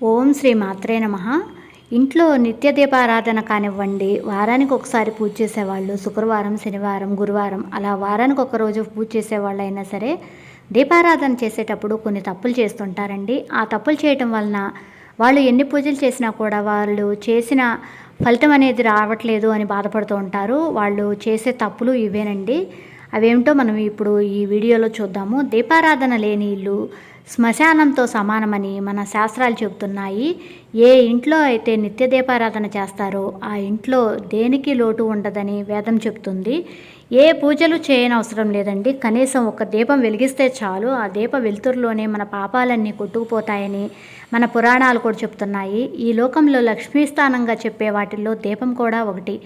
ఓం శ్రీ మాత్రే నమ. ఇంట్లో నిత్య దీపారాధన కానివ్వండి వారానికి ఒకసారి పూజ చేసేవాళ్ళు శుక్రవారం శనివారం గురువారం అలా వారానికి ఒక రోజు పూజ చేసేవాళ్ళు అయినా సరే దీపారాధన చేసేటప్పుడు కొన్ని తప్పులు చేస్తుంటారండి. ఆ తప్పులు చేయటం వలన వాళ్ళు ఎన్ని పూజలు చేసినా కూడా వాళ్ళు చేసిన ఫలితం అనేది రావట్లేదు అని బాధపడుతూ ఉంటారు. వాళ్ళు చేసే తప్పులు ఇవేనండి. అవేమిటో మనం ఇప్పుడు ఈ వీడియోలో చూద్దాము. దీపారాధన లేని ఇల్లు శ్మశానంతో సమానమని మన శాస్త్రాలు చెబుతున్నాయి. ఏ ఇంట్లో అయితే నిత్య దీపారాధన చేస్తారో ఆ ఇంట్లో దేనికి లోటు ఉండదని వేదం చెబుతుంది. ఏ పూజలు చేయనవసరం లేదండి. కనీసం ఒక దీపం వెలిగిస్తే చాలు. ఆ దీప వెలుతురులోనే మన పాపాలన్నీ కొట్టుకుపోతాయని మన పురాణాలు కూడా చెప్తున్నాయి ఈ లోకంలో లక్ష్మీ స్థానంగా చెప్పే వాటిల్లో దీపం కూడా ఒకటి.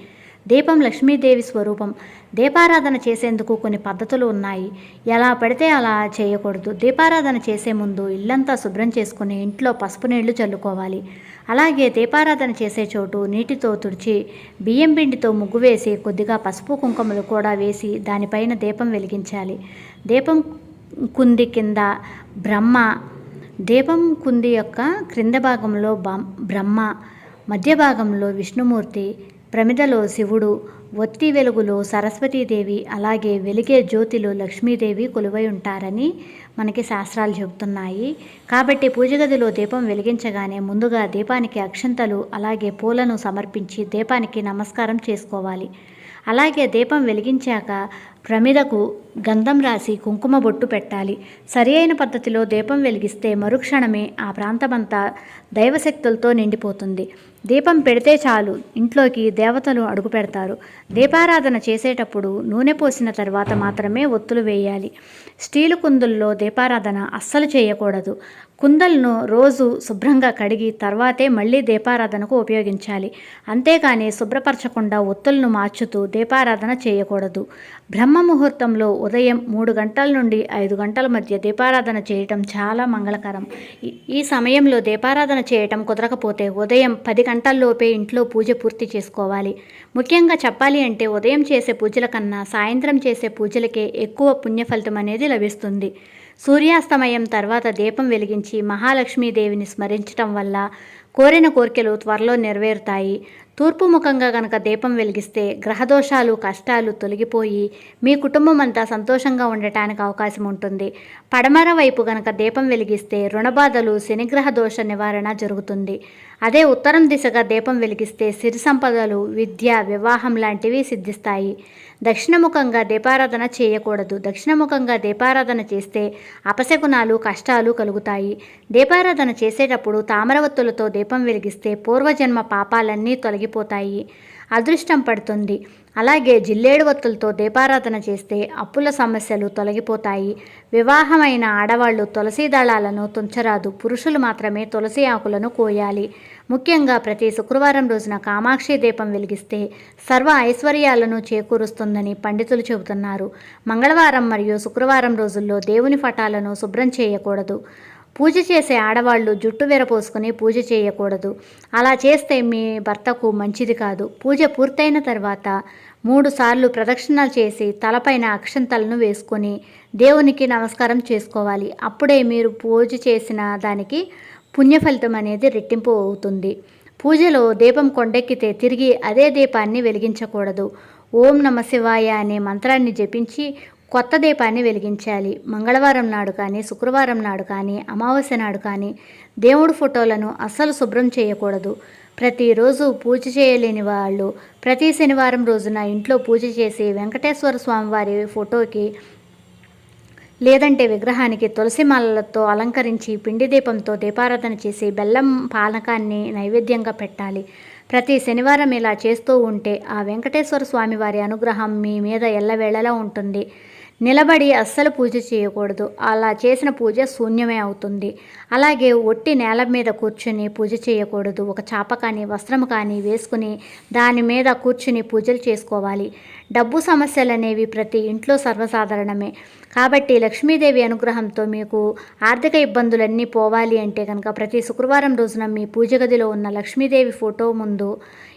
దీపం లక్ష్మీదేవి స్వరూపం. దీపారాధన చేసేందుకు కొన్ని పద్ధతులు ఉన్నాయి. ఎలా పడితే అలా చేయకూడదు. దీపారాధన చేసే ముందు ఇల్లంతా శుభ్రం చేసుకుని ఇంట్లో పసుపు నీళ్ళు చల్లుకోవాలి. అలాగే దీపారాధన చేసే చోటు నీటితో తుడిచి బియ్యం పిండితో ముగ్గు వేసి కొద్దిగా పసుపు కుంకుమలు కూడా వేసి దానిపైన దీపం వెలిగించాలి. దీపం కుంది కింద బ్రహ్మ దీపం కుంది యొక్క క్రింద భాగంలో బ్రహ్మ మధ్య భాగంలో విష్ణుమూర్తి ప్రమిదలో శివుడు ఒత్తి వెలుగులో సరస్వతీదేవి అలాగే వెలిగే జ్యోతిలో లక్ష్మీదేవి కొలువై ఉంటారని మనకి శాస్త్రాలు చెబుతున్నాయి. కాబట్టి పూజ గదిలో దీపం వెలిగించగానే ముందుగా దీపానికి అక్షంతలు అలాగే పూలను సమర్పించి దీపానికి నమస్కారం చేసుకోవాలి. అలాగే దీపం వెలిగించాక ప్రమిదకు గంధం రాసి కుంకుమ బొట్టు పెట్టాలి. సరి అయిన పద్ధతిలో దీపం వెలిగిస్తే మరుక్షణమే ఆ ప్రాంతమంతా దైవశక్తులతో నిండిపోతుంది. దీపం పెడితే చాలు ఇంట్లోకి దేవతలు అడుగు పెడతారు. దీపారాధన చేసేటప్పుడు నూనె పోసిన తర్వాత మాత్రమే ఒత్తులు వేయాలి. స్టీలు కుందుల్లో దీపారాధన అస్సలు చేయకూడదు. కుందలను రోజు శుభ్రంగా కడిగి తర్వాతే మళ్ళీ దీపారాధనకు ఉపయోగించాలి. అంతేకాని శుభ్రపరచకుండా ఒత్తులను మార్చుతూ దీపారాధన చేయకూడదు. బ్రహ్మ ముహూర్తంలో ఉదయం మూడు గంటల నుండి ఐదు గంటల మధ్య దీపారాధన చేయటం చాలా మంగళకరం. ఈ- ఈ సమయంలో దీపారాధన చేయటం కుదరకపోతే ఉదయం పది గంటల్లోపే ఇంట్లో పూజ పూర్తి చేసుకోవాలి. ముఖ్యంగా చెప్పాలి అంటే ఉదయం చేసే పూజల కన్నా సాయంత్రం చేసే పూజలకే ఎక్కువ పుణ్య ఫలితం అనేది లభిస్తుంది. సూర్యాస్తమయం తర్వాత దీపం వెలిగించి మహాలక్ష్మీదేవిని స్మరించటం వల్ల కోరిన కోరికలు త్వరలో నెరవేరుతాయి. తూర్పు ముఖంగా గనక దీపం వెలిగిస్తే గ్రహదోషాలు కష్టాలు తొలగిపోయి మీ కుటుంబం అంతా సంతోషంగా ఉండటానికి అవకాశం ఉంటుంది. పడమర వైపు గనక దీపం వెలిగిస్తే రుణబాధలు శనిగ్రహ దోష నివారణ జరుగుతుంది. అదే ఉత్తరం దిశగా దీపం వెలిగిస్తే సిరి సంపదలు విద్య వివాహం లాంటివి సిద్ధిస్తాయి. దక్షిణముఖంగా దీపారాధన చేయకూడదు. దక్షిణముఖంగా దీపారాధన చేస్తే అపశకునాలు కష్టాలు కలుగుతాయి. దీపారాధన చేసేటప్పుడు తామరవత్తులతో దీపం వెలిగిస్తే పూర్వజన్మ పాపాలన్నీ తొలగిపోతాయి. అదృష్టం పడుతుంది. అలాగే జిల్లేడు వత్తులతో దీపారాధన చేస్తే అప్పుల సమస్యలు తొలగిపోతాయి. వివాహమైన ఆడవాళ్ళు తులసి దళాలను తుంచరాదు. పురుషులు మాత్రమే తులసి ఆకులను కోయాలి. ముఖ్యంగా ప్రతి శుక్రవారం రోజున కామాక్షి దీపం వెలిగిస్తే సర్వ ఐశ్వర్యాలను చేకూరుస్తుందని పండితులు చెబుతున్నారు. మంగళవారం మరియు శుక్రవారం రోజుల్లో దేవుని పటాలను శుభ్రం చేయకూడదు. పూజ చేసే ఆడవాళ్ళు జుట్టు విరపోసుకుని పూజ చేయకూడదు. అలా చేస్తే మీ భర్తకు మంచిది కాదు. పూజ పూర్తయిన తర్వాత మూడు సార్లు ప్రదక్షిణలు చేసి తలపైన అక్షంతలను వేసుకొని దేవునికి నమస్కారం చేసుకోవాలి. అప్పుడే మీరు పూజ చేసిన దానికి పుణ్య ఫలితం అనేది రెట్టింపు అవుతుంది. పూజలో దీపం కొండెక్కితే తిరిగి అదే దీపాన్ని వెలిగించకూడదు. ఓం నమ శివాయ అనే మంత్రాన్ని జపించి కొత్త దీపాన్ని వెలిగించాలి. మంగళవారం నాడు కానీ శుక్రవారం నాడు కానీ అమావాస్య నాడు కానీ దేవుడు ఫోటోలను అస్సలు శుభ్రం చేయకూడదు. ప్రతిరోజు పూజ చేయలేని వాళ్ళు ప్రతి శనివారం రోజున ఇంట్లో పూజ చేసి వెంకటేశ్వర స్వామివారి ఫోటోకి లేదంటే విగ్రహానికి తులసి మాలలతో అలంకరించి పిండి దీపంతో దీపారాధన చేసి బెల్లం పానకాన్ని నైవేద్యంగా పెట్టాలి. ప్రతి శనివారం ఇలా చేస్తూ ఉంటే ఆ వెంకటేశ్వర స్వామి వారి అనుగ్రహం మీ మీద ఎల్లవేళలా ఉంటుంది. నిలబడి అస్సలు పూజ చేయకూడదు. అలా చేసిన పూజ శూన్యమే అవుతుంది. అలాగే ఒట్టి నేల మీద కూర్చుని పూజ చేయకూడదు. ఒక చాప కానీ వస్త్రం కానీ వేసుకుని దాని మీద కూర్చుని పూజలు చేసుకోవాలి. డబ్బు సమస్యలు అనేవి ప్రతి ఇంట్లో సర్వసాధారణమే. కాబట్టి లక్ష్మీదేవి అనుగ్రహంతో మీకు ఆర్థిక ఇబ్బందులన్నీ పోవాలి అంటే కనుక ప్రతి శుక్రవారం రోజున మీ పూజ గదిలో ఉన్న లక్ష్మీదేవి ఫోటో ముందు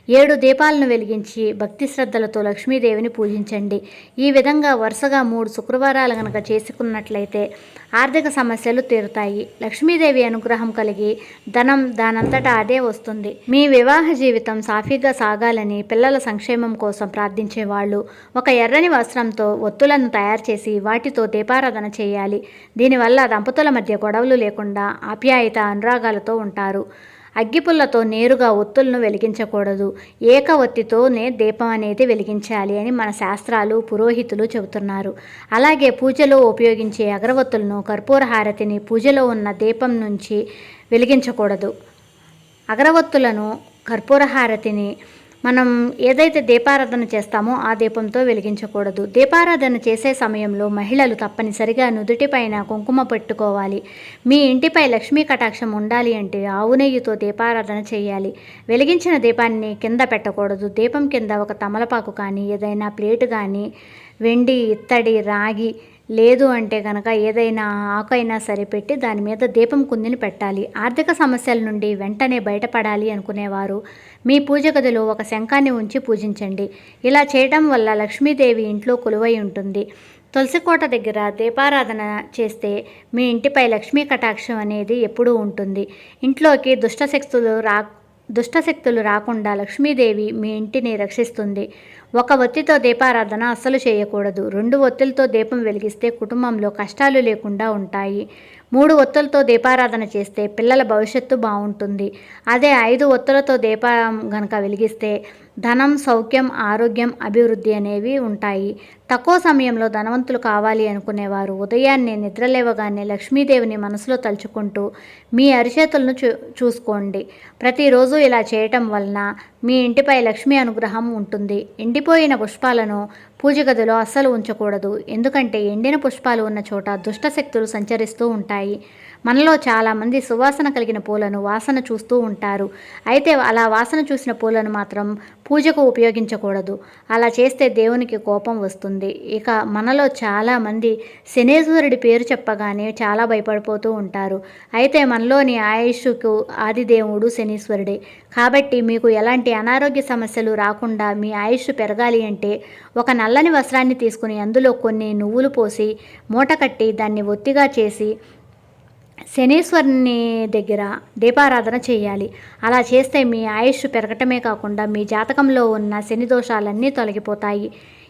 ఏడు దీపాలను వెలిగించి భక్తి శ్రద్ధలతో లక్ష్మీదేవిని పూజించండి. ఈ విధంగా వరుసగా మూడు శుక్రవారాలు గనక చేసుకున్నట్లయితే ఆర్థిక సమస్యలు తీరుతాయి. లక్ష్మీదేవి అనుగ్రహం కలిగి ధనం దానంతటా అదే వస్తుంది. మీ వివాహ జీవితం సాఫీగా సాగాలని పిల్లల సంక్షేమం కోసం ప్రార్థించే వాళ్ళు ఒక ఎర్రని వస్త్రంతో ఒత్తులను తయారు చేసి వాటితో దీపారాధన చేయాలి. దీనివల్ల దంపతుల మధ్య గొడవలు లేకుండా ఆప్యాయత అనురాగాలతో ఉంటారు. అగ్గిపుల్లతో నేరుగా ఒత్తులను వెలిగించకూడదు. ఏక ఒత్తితోనే దీపం అనేది వెలిగించాలి అని మన శాస్త్రాలు పురోహితులు చెబుతున్నారు. అలాగే పూజలో ఉపయోగించే అగరవత్తులను కర్పూర హారతిని పూజలో ఉన్న దీపం నుంచి వెలిగించకూడదు. అగరవత్తులను కర్పూర హారతిని మనం ఏదైతే దీపారాధన చేస్తామో ఆ దీపంతో వెలిగించకూడదు. దీపారాధన చేసే సమయంలో మహిళలు తప్పనిసరిగా నుదుటిపైన కుంకుమ పెట్టుకోవాలి. మీ ఇంటిపై లక్ష్మీ కటాక్షం ఉండాలి అంటే ఆవు నెయ్యితో దీపారాధన చేయాలి. వెలిగించిన దీపాన్ని కింద పెట్టకూడదు. దీపం కింద ఒక తమలపాకు కానీ ఏదైనా ప్లేటు కానీ వెండి ఇత్తడి రాగి లేదు అంటే కనుక ఏదైనా ఆకైనా సరే పెట్టి దాని మీద దీపం కుందిని పెట్టాలి. ఆర్థిక సమస్యల నుండి వెంటనే బయటపడాలి అనుకునేవారు. మీ పూజ గదిలో ఒక శంఖాన్ని ఉంచి పూజించండి. ఇలా చేయడం వల్ల లక్ష్మీదేవి ఇంట్లో కొలువై ఉంటుంది. తులసికోట దగ్గర దీపారాధన చేస్తే మీ ఇంటిపై లక్ష్మీ కటాక్షం అనేది ఎప్పుడూ ఉంటుంది. ఇంట్లోకి దుష్టశక్తులు రా దుష్టశక్తులు రాకుండా లక్ష్మీదేవి మీ ఇంటిని రక్షిస్తుంది. ఒక ఒత్తితో దీపారాధన అస్సలు చేయకూడదు. రెండు ఒత్తులతో దీపం వెలిగిస్తే కుటుంబంలో కష్టాలు లేకుండా ఉంటాయి. మూడు ఒత్తులతో దీపారాధన చేస్తే పిల్లల భవిష్యత్తు బాగుంటుంది. అదే ఐదు ఒత్తులతో దీపం గనక వెలిగిస్తే ధనం సౌఖ్యం ఆరోగ్యం అభివృద్ధి అనేవి ఉంటాయి. తక్కువ సమయంలో ధనవంతులు కావాలి అనుకునేవారు. ఉదయాన్నే నిద్రలేవగానే లక్ష్మీదేవిని మనసులో తలుచుకుంటూ మీ అరిచేతులను చూ చూసుకోండి. ప్రతిరోజు ఇలా చేయటం వలన మీ ఇంటిపై లక్ష్మీ అనుగ్రహం ఉంటుంది. ఎండిపోయిన పుష్పాలను పూజ గదిలో అస్సలు ఉంచకూడదు. ఎందుకంటే ఎండిన పుష్పాలు ఉన్న చోట దుష్టశక్తులు సంచరిస్తూ ఉంటాయి. మనలో చాలామంది సువాసన కలిగిన పూలను వాసన చూస్తూ ఉంటారు. అయితే అలా వాసన చూసిన పూలను మాత్రం పూజకు ఉపయోగించకూడదు. అలా చేస్తే దేవునికి కోపం వస్తుంది. ఇక మనలో చాలామంది శనేశ్వరుడి పేరు చెప్పగానే చాలా భయపడిపోతూ ఉంటారు. అయితే మనలోని ఆయుష్కు ఆదిదేవుడు శనీశ్వరుడే. కాబట్టి మీకు ఎలాంటి అనారోగ్య సమస్యలు రాకుండా మీ ఆయుష్ పెరగాలి అంటే ఒక నల్లని వస్త్రాన్ని తీసుకుని అందులో కొన్ని నువ్వులు పోసి మూట కట్టి దాన్ని ఒత్తిగా చేసి శనీశ్వరుని దగ్గర దీపారాధన చేయాలి. అలా చేస్తే మీ ఆయుష్ పెరగటమే కాకుండా మీ జాతకంలో ఉన్న శని దోషాలన్నీ తొలగిపోతాయి.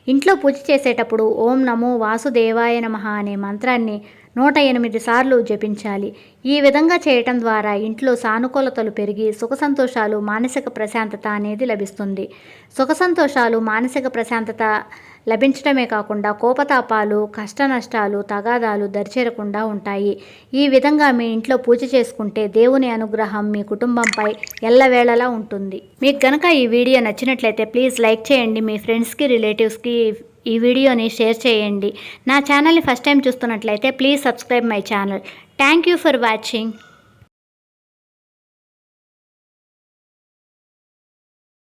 ఇంట్లో పూజ చేసేటప్పుడు ఓం నమో వాసుదేవాయ నమః అనే మంత్రాన్ని నూట ఎనిమిది సార్లు జపించాలి. ఈ విధంగా చేయటం ద్వారా ఇంట్లో సానుకూలతలు పెరిగి సుఖ సంతోషాలు మానసిక ప్రశాంతత అనేది లభిస్తుంది. సుఖ సంతోషాలు మానసిక ప్రశాంతత లభించడమే కాకుండా కోపతాపాలు కష్ట నష్టాలు తగాదాలు దరిచేరకుండా ఉంటాయి. ఈ విధంగా మీ ఇంట్లో పూజ చేసుకుంటే దేవుని అనుగ్రహం మీ కుటుంబంపై ఎల్లవేళలా ఉంటుంది. మీకు గనక ఈ వీడియో నచ్చినట్లయితే ప్లీజ్ లైక్ చేయండి. మీ ఫ్రెండ్స్కి రిలేటివ్స్కి ఈ వీడియోని షేర్ చేయండి. నా ఛానల్ని ఫస్ట్ టైం చూస్తున్నట్లయితే please subscribe my channel. Thank you for watching.